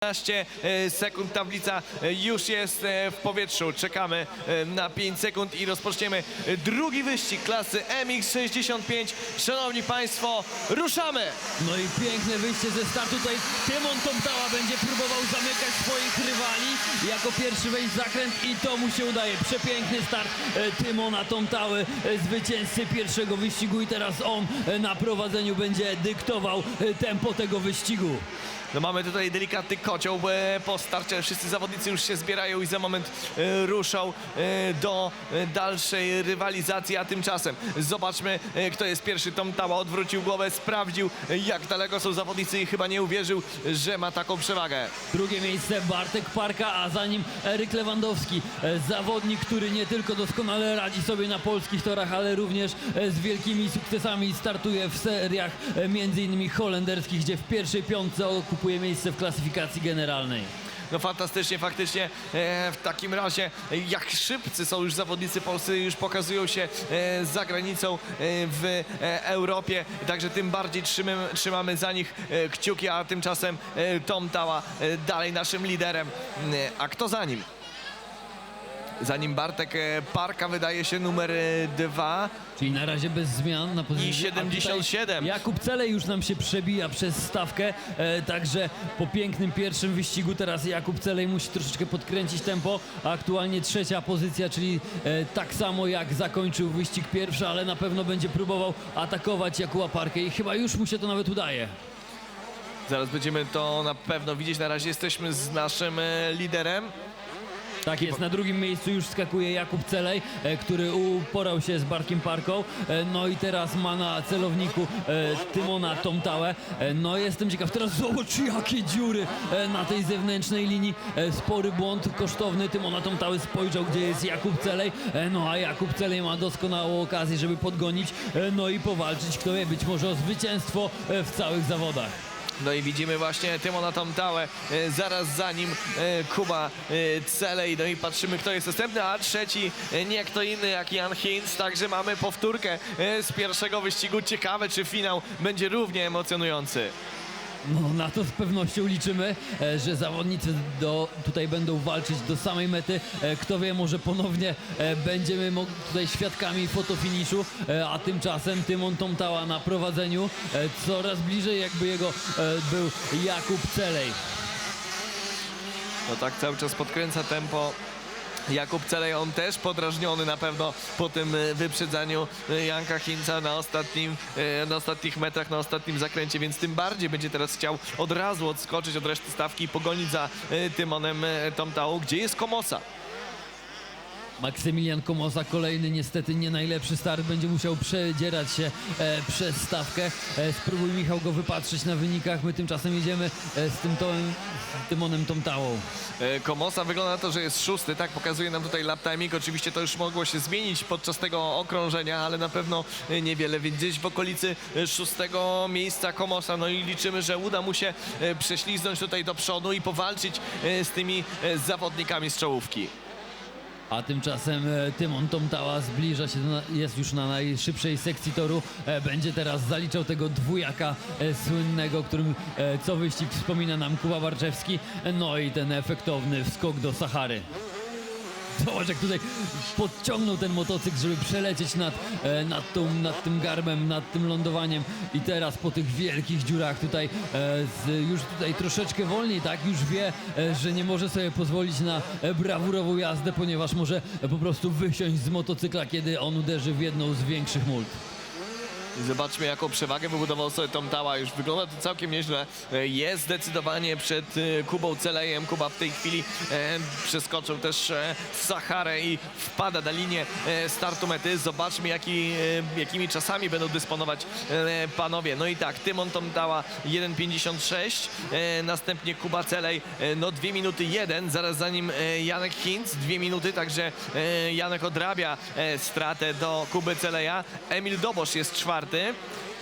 15 e, sekund tablica e, już jest e, w powietrzu. Czekamy na 5 sekund i rozpoczniemy drugi wyścig klasy MX65. Szanowni Państwo, ruszamy! No i piękne wyjście ze startu. Tutaj Tymon Tomtała będzie próbował zamykać swoich rywali. Jako pierwszy wejść zakręt i to mu się udaje. Przepiękny start Tymona Tomtały, zwycięzcy pierwszego wyścigu i teraz on na prowadzeniu będzie dyktował tempo tego wyścigu. No mamy tutaj delikatny kocioł e, po starcie. Wszyscy zawodnicy już się zbierają i za moment e, ruszą e, do dalszej rywalizacji, a tymczasem zobaczmy, kto jest pierwszy. Tom Tała odwrócił głowę, sprawdził, jak daleko są zawodnicy i chyba nie uwierzył, że ma taką przewagę. Drugie miejsce Bartek Parka, a za nim Eryk Lewandowski. Zawodnik, który nie tylko doskonale radzi sobie na polskich torach, ale również z wielkimi sukcesami startuje w seriach między innymi holenderskich, gdzie w pierwszej piątce okupuje miejsce w klasyfikacji generalnej. No fantastycznie, faktycznie e, w takim razie jak szybcy są już zawodnicy polscy, już pokazują się e, za granicą e, w e, Europie, także tym bardziej trzymamy, trzymamy za nich e, kciuki, a tymczasem e, Tom Tała e, dalej naszym liderem. E, A kto za nim? Za nim Bartek e, Parka wydaje się numer e, dwa. Czyli na razie bez zmian na pozycji. I 77. a tutaj Jakub Celej już nam się przebija przez stawkę, e, także po pięknym pierwszym wyścigu teraz Jakub Celej musi troszeczkę podkręcić tempo. Aktualnie trzecia pozycja, czyli e, tak samo jak zakończył wyścig pierwszy, ale na pewno będzie próbował atakować Jakuba Parkę i chyba już mu się to nawet udaje. Zaraz będziemy to na pewno widzieć. Na razie jesteśmy z naszym e, liderem. Tak jest, na drugim miejscu już skakuje Jakub Celej, e, który uporał się z Bartkiem Parką. E, no i teraz ma na celowniku e, Tymona Tomtałę. E, no jestem ciekaw, teraz zobacz jakie dziury na tej zewnętrznej linii. Spory błąd kosztowny Tymona Tomtały spojrzał, gdzie jest Jakub Celej. No a Jakub Celej ma doskonałą okazję, żeby podgonić, no i powalczyć, kto wie, być może o zwycięstwo w całych zawodach. No i widzimy właśnie Tymona Tomtałę, e, zaraz za nim e, Kuba e, Celej, no i patrzymy kto jest następny, a trzeci nie kto inny jak Jan Hinz, także mamy powtórkę z pierwszego wyścigu. Ciekawe czy finał będzie równie emocjonujący. No na to z pewnością liczymy, e, że zawodnicy do, tutaj będą walczyć do samej mety. E, Kto wie, może ponownie e, będziemy tutaj świadkami fotofiniszu, a tymczasem Tymon Tomtała na prowadzeniu coraz bliżej jakby jego był Jakub Celej. No tak cały czas podkręca tempo. Jakub Celej, on też podrażniony na pewno po tym e, wyprzedzaniu e, Janka Hinca na, ostatnim, e, na ostatnich metrach, na ostatnim zakręcie, więc tym bardziej będzie teraz chciał od razu odskoczyć od reszty stawki i pogonić za Tymonem Tomtałą. Gdzie jest Komosa? Maksymilian Komosa, kolejny niestety nie najlepszy start, będzie musiał przedzierać się e, przez stawkę. E, spróbuj Michał go wypatrzeć na wynikach, my tymczasem jedziemy e, z tym tołem, Tymonem Tomtałą. E, Komosa wygląda na to, że jest szósty, tak pokazuje nam tutaj lap timing. Oczywiście to już mogło się zmienić podczas tego okrążenia, ale na pewno e, niewiele, więc gdzieś w okolicy e, szóstego miejsca Komosa. No i liczymy, że uda mu się e, prześliznąć tutaj do przodu i powalczyć z tymi zawodnikami z czołówki. A tymczasem e, Tymon Tomtała zbliża się, jest już na najszybszej sekcji toru. E, Będzie teraz zaliczał tego dwójaka e, słynnego, którym co wyścig wspomina nam Kuba Barczewski. E, No i ten efektowny wskok do Sahary. Zobacz jak tutaj podciągnął ten motocykl, żeby przelecieć nad, e, nad, tą, nad tym garbem, nad tym lądowaniem i teraz po tych wielkich dziurach tutaj e, z, już tutaj troszeczkę wolniej, tak, już wie, e, że nie może sobie pozwolić na e, brawurową jazdę, ponieważ może po prostu wysiąść z motocykla, kiedy on uderzy w jedną z większych mult. Zobaczmy, jaką przewagę wybudował sobie Tom Tała. Już wygląda to całkiem nieźle. E, Jest zdecydowanie przed e, Kubą Celejem. Kuba w tej chwili e, przeskoczył też Saharę i wpada na linię startu mety. Zobaczmy, jaki, jakimi czasami będą dysponować panowie. No i tak, Tymon Tom Tała 1,56. E, następnie Kuba Celej, no 2 minuty 1. Zaraz za nim Janek Hinz, 2 minuty. Także Janek odrabia stratę do Kuby Celeja. Emil Dobosz jest czwarty.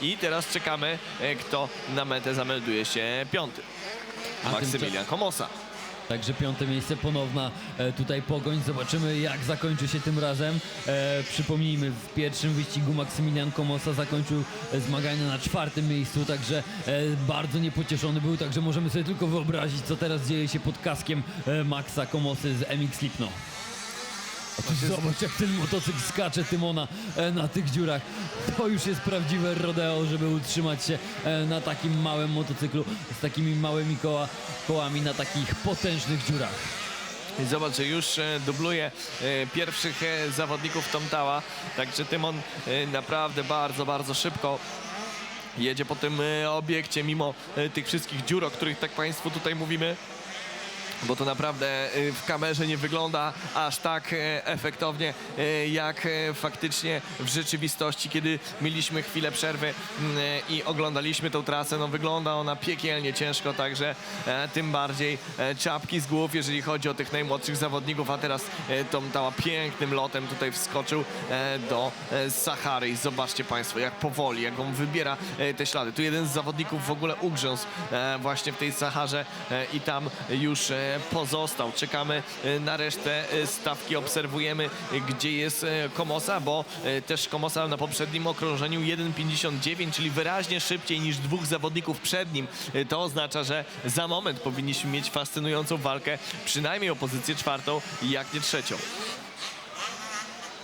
I teraz czekamy, e, kto na metę zamelduje się piąty. A Maksymilian Komosa. Także piąte miejsce, ponowna e, tutaj pogoń. Zobaczymy jak zakończy się tym razem. E, przypomnijmy, w pierwszym wyścigu Maksymilian Komosa zakończył e, zmagania na czwartym miejscu, także e, bardzo niepocieszony był, także możemy sobie tylko wyobrazić, co teraz dzieje się pod kaskiem e, Maxa Komosy z MX Lipno. Zobacz jak ten motocykl skacze Tymona e, na tych dziurach. To już jest prawdziwe rodeo, żeby utrzymać się e, na takim małym motocyklu z takimi małymi koła, kołami na takich potężnych dziurach. Zobacz, że już e, dubluje pierwszych zawodników Tomtała, także Tymon naprawdę bardzo, bardzo szybko jedzie po tym obiekcie, mimo tych wszystkich dziur, o których tak Państwu tutaj mówimy. Bo to naprawdę e, w kamerze nie wygląda aż tak e, efektownie, e, jak e, faktycznie w rzeczywistości, kiedy mieliśmy chwilę przerwy mm, i oglądaliśmy tą trasę. No wygląda ona piekielnie ciężko, także tym bardziej czapki z głów, jeżeli chodzi o tych najmłodszych zawodników, a teraz Tom Tała pięknym lotem tutaj wskoczył do Sahary i zobaczcie Państwo, jak powoli, jak on wybiera te ślady. Tu jeden z zawodników w ogóle ugrzęzł e, właśnie w tej Saharze i tam już pozostał. Czekamy e, na resztę e, stawki, obserwujemy e, gdzie jest Komosa, bo też Komosa na poprzednim okrążeniu 1.59, czyli wyraźnie szybciej niż dwóch zawodników przed nim. To oznacza, że za moment powinniśmy mieć fascynującą walkę, przynajmniej o pozycję czwartą, jak nie trzecią.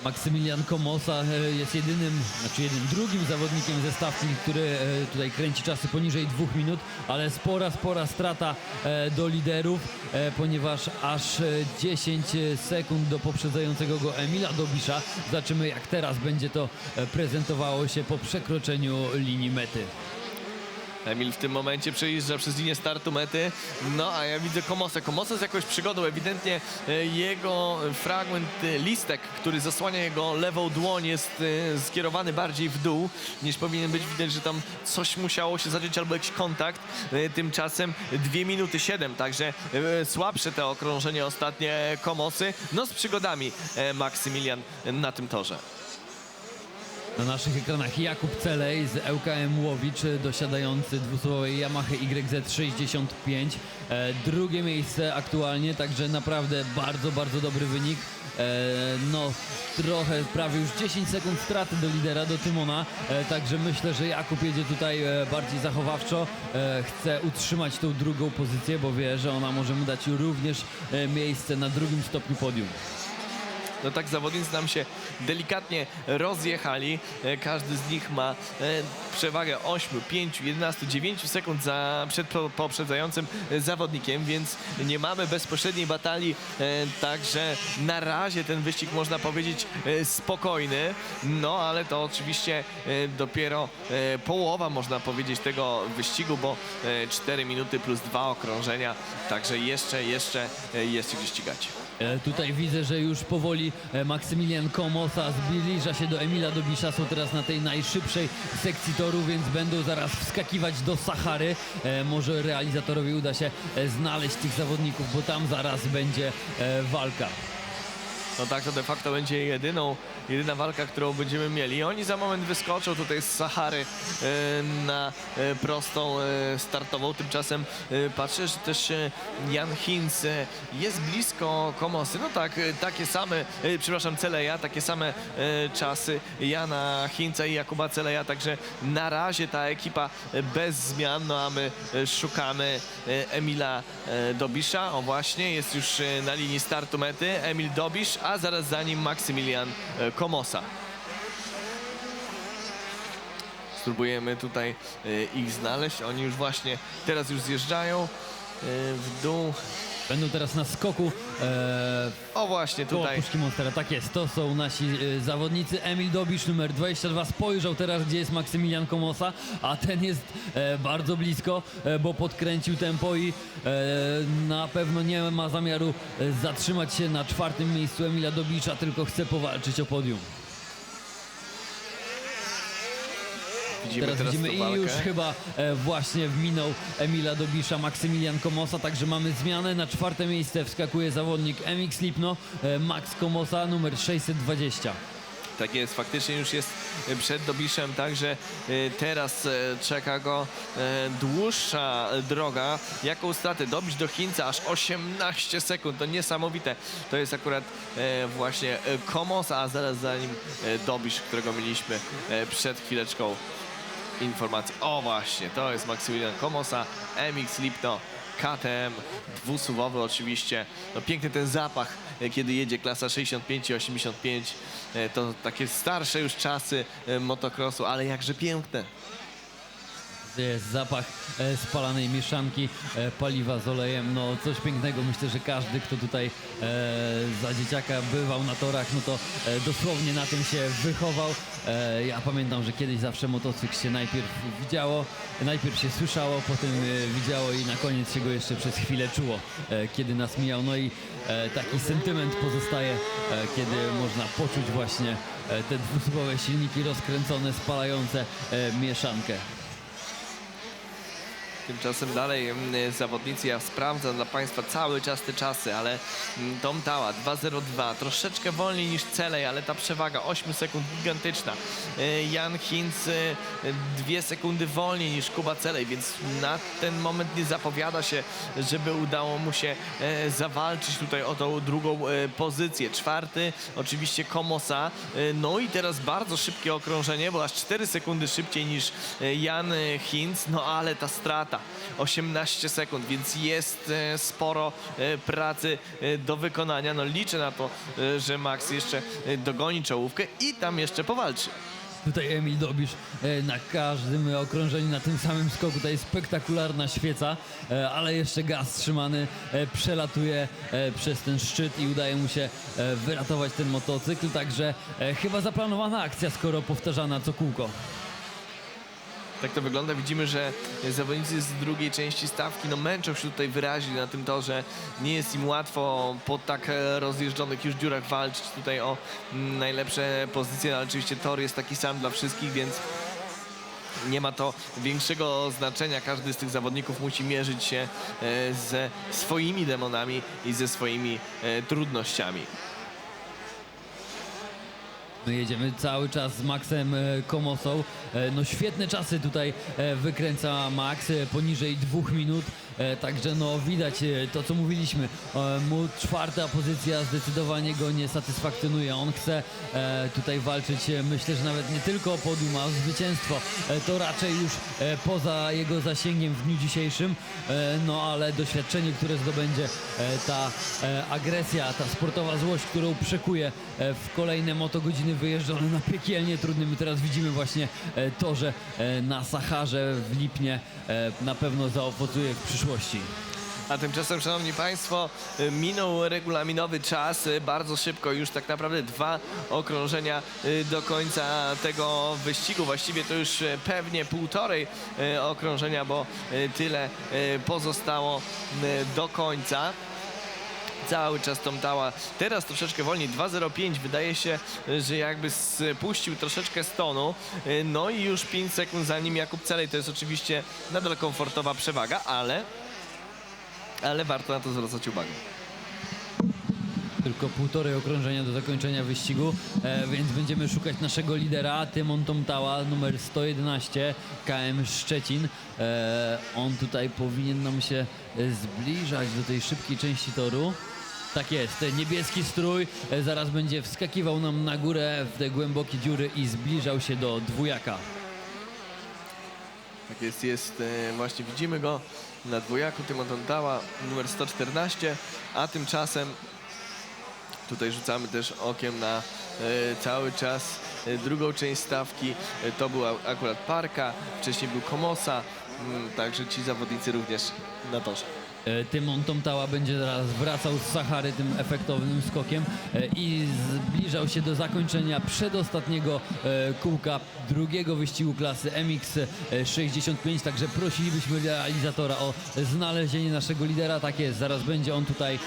Maksymilian Komosa e, jest jedynym, znaczy jednym drugim zawodnikiem ze stawki, który e, tutaj kręci czasy poniżej dwóch minut, ale spora, spora strata e, do liderów, ponieważ aż e, 10 sekund do poprzedzającego go Emila Dobisza. Zobaczymy jak teraz będzie to prezentowało się po przekroczeniu linii mety. Emil w tym momencie przejeżdża przez linię startu mety. No a ja widzę Komosę. Komosa z jakąś przygodą. Ewidentnie e, jego fragment, e, listek, który zasłania jego lewą dłoń jest e, skierowany bardziej w dół niż powinien być. Widać, że tam coś musiało się zadzieć albo jakiś kontakt. Tymczasem 2 minuty 7, także słabsze te okrążenie ostatnie Komosy. No z przygodami Maksymilian na tym torze. Na naszych ekranach Jakub Celej z ŁKM Łowicz, e, dosiadający dwusłowowej Yamaha YZ65. E, drugie miejsce aktualnie, także naprawdę bardzo, bardzo dobry wynik. E, no, trochę, prawie już 10 sekund straty do lidera, do Tymona, e, także myślę, że Jakub jedzie tutaj e, bardziej zachowawczo. E, chce utrzymać tą drugą pozycję, bo wie, że ona może mu dać również e, miejsce na drugim stopniu podium. No tak zawodnicy nam się delikatnie rozjechali. E, Każdy z nich ma e, przewagę 8, 5, 11, 9 sekund za, przed po- poprzedzającym e, zawodnikiem, więc nie mamy bezpośredniej batalii. Także na razie ten wyścig można powiedzieć spokojny. No ale to oczywiście dopiero połowa można powiedzieć tego wyścigu, bo e, 4 minuty plus 2 okrążenia. Także jeszcze, jeszcze e, jest się gdzie ścigać. E, Tutaj widzę, że już powoli e, Maksymilian Komosa zbliża się do Emila Dobisza. Są teraz na tej najszybszej sekcji toru, więc będą zaraz wskakiwać do Sahary. E, Może realizatorowi uda się znaleźć tych zawodników, bo tam zaraz będzie walka. No tak, to de facto będzie jedyną, jedyna walka, którą będziemy mieli. Oni za moment wyskoczą tutaj z Sahary e, na e, prostą e, startową. Tymczasem patrzę, że też Jan Hinz jest blisko Komosy. No tak, takie same, przepraszam, Celeja, takie same czasy Jana Hinca i Jakuba Celeja. Także na razie ta ekipa bez zmian, no a my szukamy Emila Dobisza. O właśnie, jest już na linii startu mety Emil Dobisz, a zaraz za nim Maksymilian e, Komosa. Spróbujemy tutaj e, ich znaleźć. Oni już właśnie teraz już zjeżdżają e, w dół. Będą teraz na skoku e, O właśnie koło tutaj. Puszki Monstera. Tak jest, to są nasi e, zawodnicy. Emil Dobisz numer 22 spojrzał teraz, gdzie jest Maksymilian Komosa, a ten jest e, bardzo blisko, e, bo podkręcił tempo i e, na pewno nie ma zamiaru e, zatrzymać się na czwartym miejscu Emila Dobisza, tylko chce powalczyć o podium. Widzimy Teraz teraz, widzimy i już chyba e, właśnie minął Emila Dobisza Maksymilian Komosa, także mamy zmianę. Na czwarte miejsce wskakuje zawodnik MX Lipno, e, Max Komosa numer 620. Tak jest, faktycznie już jest przed Dobiszem, także e, teraz e, czeka go e, dłuższa droga. Jaką stratę? Dobisz do Chińca aż 18 sekund, to niesamowite. To jest akurat właśnie e, Komos, a zaraz za nim Dobisz, którego mieliśmy przed chwileczką informacji. O właśnie, to jest Maximilian Komosa, MX Lipno, KTM, dwusuwowy oczywiście. No, piękny ten zapach, e, kiedy jedzie klasa 65 i 85. E, To takie starsze już czasy e, motocrossu, ale jakże piękne. Jest zapach e, spalanej mieszanki, e, paliwa z olejem, no coś pięknego. Myślę, że każdy, kto tutaj e, za dzieciaka bywał na torach, no to dosłownie na tym się wychował. Ja pamiętam, że kiedyś zawsze motocykl się najpierw widziało, najpierw się słyszało, potem widziało i na koniec się go jeszcze przez chwilę czuło, kiedy nas mijał. No i taki sentyment pozostaje, kiedy można poczuć właśnie te dwusuwowe silniki rozkręcone, spalające mieszankę. Tymczasem dalej mm, zawodnicy, ja sprawdzam dla Państwa cały czas te czasy, ale mm, Tom Tała 2.02, troszeczkę wolniej niż Celej, ale ta przewaga 8 sekund gigantyczna. E, Jan Hinz 2 sekundy wolniej niż Kuba Celej, więc na ten moment nie zapowiada się, żeby udało mu się e, zawalczyć tutaj o tą drugą e, pozycję. Czwarty oczywiście Komosa, e, no i teraz bardzo szybkie okrążenie, bo aż 4 sekundy szybciej niż e, Jan e, Hinz, no ale ta strata 18 sekund, więc jest e, sporo e, pracy e, do wykonania. No liczę na to, że Max jeszcze dogoni czołówkę i tam jeszcze powalczy. Tutaj Emil Dobisz na każdym okrążeniu, na tym samym skoku. Tutaj spektakularna świeca, ale jeszcze gaz trzymany przelatuje przez ten szczyt i udaje mu się wyratować ten motocykl. Także chyba zaplanowana akcja, skoro powtarzana co kółko. Tak to wygląda. Widzimy, że zawodnicy z drugiej części stawki no, męczą się tutaj wyraźnie na tym torze. Nie jest im łatwo po tak e, rozjeżdżonych już dziurach walczyć tutaj o mm, najlepsze pozycje, ale oczywiście tor jest taki sam dla wszystkich, więc nie ma to większego znaczenia. Każdy z tych zawodników musi mierzyć się e, ze swoimi demonami i ze swoimi e, trudnościami. My jedziemy cały czas z Maxem e, Komosą. E, No świetne czasy tutaj e, wykręca Max, poniżej dwóch minut. Także no widać to, co mówiliśmy. Mu czwarta pozycja zdecydowanie go nie satysfakcjonuje. On chce tutaj walczyć, myślę, że nawet nie tylko o podium, a o zwycięstwo. To raczej już poza jego zasięgiem w dniu dzisiejszym. No ale doświadczenie, które zdobędzie, ta agresja, ta sportowa złość, którą przekuje w kolejne motogodziny wyjeżdżone na piekielnie trudnym. My teraz widzimy właśnie e, to, że e, na Saharze w Lipnie e, na pewno zaowocuje w przyszłości. A tymczasem, szanowni państwo, minął regulaminowy czas. Bardzo szybko, już tak naprawdę dwa okrążenia do końca tego wyścigu. Właściwie to już pewnie półtorej okrążenia, bo tyle pozostało do końca. Cały czas Tom Tała. Teraz troszeczkę wolniej, 2.05. Wydaje się, że jakby spuścił troszeczkę z tonu. Y, No i już 5 sekund za nim Jakub Celej. To jest oczywiście nadal komfortowa przewaga, ale ale warto na to zwracać uwagę. Tylko półtorej okrążenia do zakończenia wyścigu, e, więc będziemy szukać naszego lidera, Tymon Tomtała, numer 111, KM Szczecin. E, on tutaj powinien nam się e, zbliżać do tej szybkiej części toru. Tak jest, niebieski strój e, zaraz będzie wskakiwał nam na górę w te głębokie dziury i zbliżał się do dwójaka. Tak jest, jest e, właśnie widzimy go na dwojaku Tymon Tała, numer 114, a tymczasem tutaj rzucamy też okiem na e, cały czas drugą część stawki. To była akurat Parka, wcześniej był Komosa, mm, także ci zawodnicy również na torze. E, Tymon Tomtała będzie teraz wracał z Sahary tym efektownym skokiem e, i zbliżał się do zakończenia przedostatniego e, kółka drugiego wyścigu klasy MX65, także prosilibyśmy realizatora o znalezienie naszego lidera. Tak jest, zaraz będzie on tutaj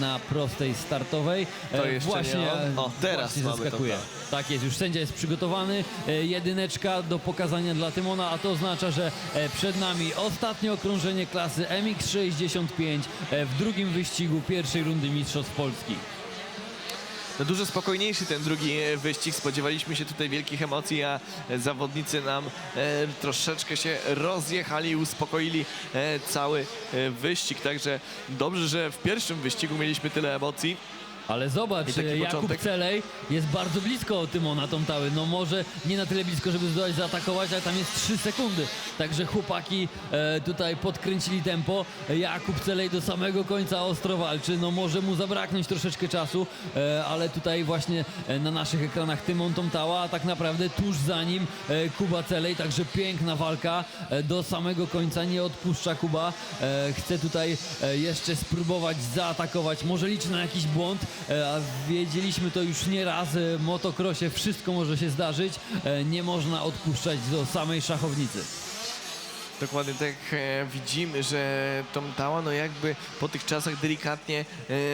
na prostej startowej. To jeszcze właśnie, O, no, teraz właśnie zaskakuje. Tak jest, już sędzia jest przygotowany. Jedyneczka do pokazania dla Tymona, a to oznacza, że przed nami ostatnie okrążenie klasy MX 65. 65 e, w drugim wyścigu pierwszej rundy Mistrzostw Polski. No dużo spokojniejszy ten drugi e, wyścig. Spodziewaliśmy się tutaj wielkich emocji, a zawodnicy nam e, troszeczkę się rozjechali i uspokoili cały wyścig. Także dobrze, że w pierwszym wyścigu mieliśmy tyle emocji. Ale zobacz, I taki e, Jakub początek. Celej jest bardzo blisko Tymona Tomtały. No może nie na tyle blisko, żeby zdołać zaatakować, ale tam jest 3 sekundy. Także chłopaki e, tutaj podkręcili tempo. Jakub Celej do samego końca ostro walczy. No może mu zabraknąć troszeczkę czasu, e, ale tutaj właśnie e, na naszych ekranach Tymon Tomtała, a tak naprawdę tuż za nim e, Kuba Celej. Także piękna walka e, do samego końca. Nie odpuszcza Kuba. E, chce tutaj e, jeszcze spróbować zaatakować. Może liczy na jakiś błąd, a wiedzieliśmy to już nie raz. e, W motocrossie wszystko może się zdarzyć. E, Nie można odpuszczać do samej szachownicy. Dokładnie tak e, widzimy, że Tom Tała no jakby po tych czasach delikatnie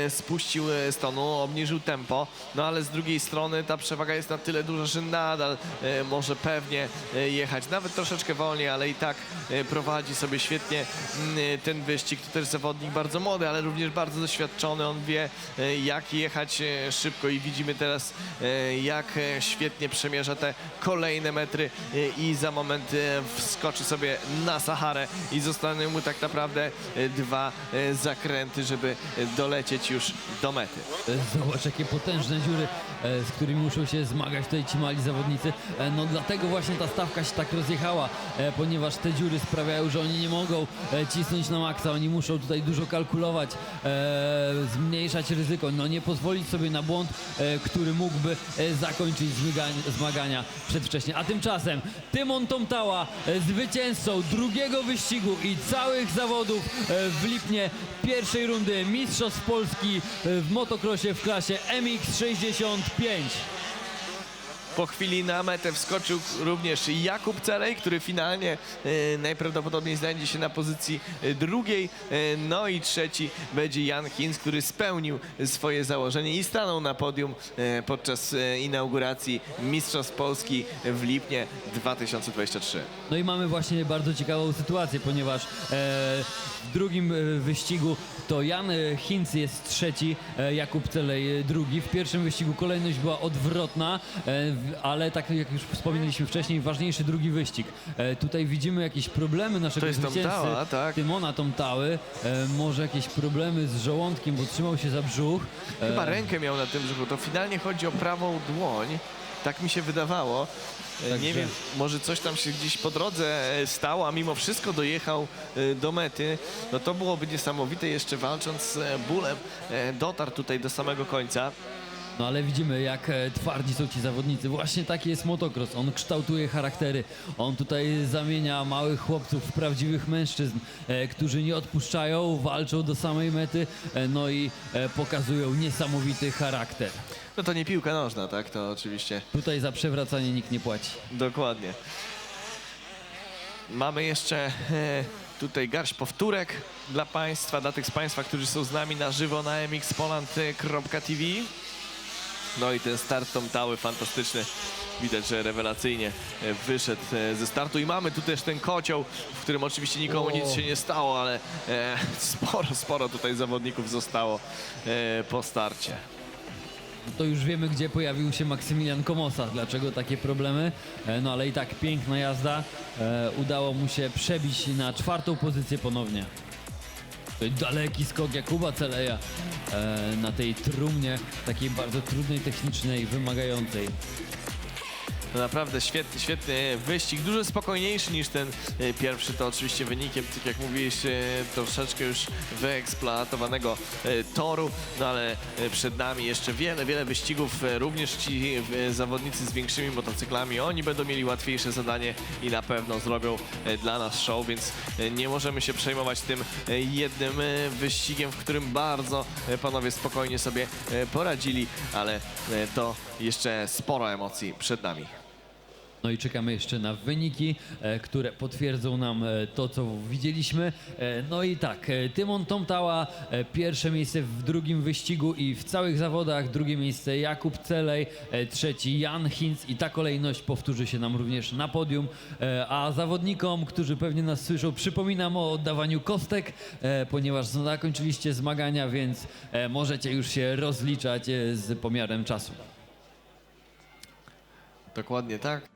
e, spuścił e, z tonu, obniżył tempo, no ale z drugiej strony ta przewaga jest na tyle duża, że nadal e, może pewnie e, jechać, nawet troszeczkę wolniej, ale i tak e, prowadzi sobie świetnie mm, e, ten wyścig. To też zawodnik bardzo młody, ale również bardzo doświadczony, on wie e, jak jechać e, szybko i widzimy teraz e, jak e, świetnie przemierza te kolejne metry e, i za moment e, wskoczy sobie na Saharę i zostaną mu tak naprawdę e, dwa e, zakręty, żeby e, dolecieć już do mety. Zobacz, jakie potężne dziury, z którymi muszą się zmagać tutaj ci mali zawodnicy. No dlatego właśnie ta stawka się tak rozjechała, ponieważ te dziury sprawiają, że oni nie mogą cisnąć na maksa. Oni muszą tutaj dużo kalkulować, zmniejszać ryzyko, no nie pozwolić sobie na błąd, który mógłby zakończyć zmagania, przedwcześnie. A tymczasem Tymon Tomtała, zwycięzcą drugiego wyścigu i całych zawodów e, w Lipnie pierwszej rundy Mistrzostw Polski e, w motocrossie w klasie MX65. Po chwili na metę wskoczył również Jakub Celej, który finalnie e, najprawdopodobniej znajdzie się na pozycji e, drugiej. E, no i trzeci będzie Jan Hinz, który spełnił swoje założenie i stanął na podium podczas inauguracji Mistrzostw Polski w Lipnie 2023. No i mamy właśnie bardzo ciekawą sytuację, ponieważ w drugim wyścigu to Jan Hinz jest trzeci, Jakub Celej drugi. W pierwszym wyścigu kolejność była odwrotna, ale tak jak już wspominaliśmy wcześniej, ważniejszy drugi wyścig. E, tutaj widzimy jakieś problemy naszego To jest zwycięzcy Tomtała, tak. Tymona Tomtały. E, może jakieś problemy z żołądkiem, bo trzymał się za brzuch. E, Chyba rękę miał na tym brzuchu. To finalnie chodzi o prawą dłoń. Tak mi się wydawało. E, Także- Nie wiem, może coś tam się gdzieś po drodze e, stało, a mimo wszystko dojechał e, do mety. No to byłoby niesamowite. Jeszcze walcząc z e, bólem e, dotarł tutaj do samego końca. No ale widzimy, jak e, twardzi są ci zawodnicy. Właśnie taki jest motocross. On kształtuje charaktery. On tutaj zamienia małych chłopców w prawdziwych mężczyzn, e, którzy nie odpuszczają, walczą do samej mety, e, no i pokazują niesamowity charakter. No to nie piłka nożna, tak? To oczywiście Tutaj za przewracanie nikt nie płaci. dokładnie. Mamy jeszcze tutaj garść powtórek dla Państwa, dla tych z Państwa, którzy są z nami na żywo na mxpoland.tv. No i ten start Tomtały fantastyczny. Widać, że rewelacyjnie e, wyszedł e, ze startu i mamy tu też ten kocioł, w którym oczywiście nikomu nic się nie stało, ale e, sporo, sporo tutaj zawodników zostało po starcie. To już wiemy, gdzie pojawił się Maksymilian Komosa. Dlaczego takie problemy? No ale i tak piękna jazda. Udało mu się przebić na czwartą pozycję ponownie. Daleki skok Jakuba Celeja e, na tej trumnie, takiej bardzo trudnej, technicznej, wymagającej. No naprawdę świetny, świetny wyścig, dużo spokojniejszy niż ten e, pierwszy, to oczywiście wynikiem, tak jak mówiłeś, e, troszeczkę już wyeksploatowanego e, toru, no ale przed nami jeszcze wiele, wiele wyścigów, również ci zawodnicy z większymi motocyklami, oni będą mieli łatwiejsze zadanie i na pewno zrobią dla nas show, więc nie możemy się przejmować tym jednym wyścigiem, w którym bardzo panowie spokojnie sobie poradzili, ale to jeszcze sporo emocji przed nami. No i czekamy jeszcze na wyniki, e, które potwierdzą nam e, to, co widzieliśmy. E, No i tak, Tymon Tomtała, pierwsze miejsce w drugim wyścigu i w całych zawodach, drugie miejsce Jakub Celej, trzeci Jan Hinz i ta kolejność powtórzy się nam również na podium. A zawodnikom, którzy pewnie nas słyszą, przypominam o oddawaniu kostek, ponieważ zakończyliście zmagania, więc możecie już się rozliczać z pomiarem czasu. Dokładnie tak.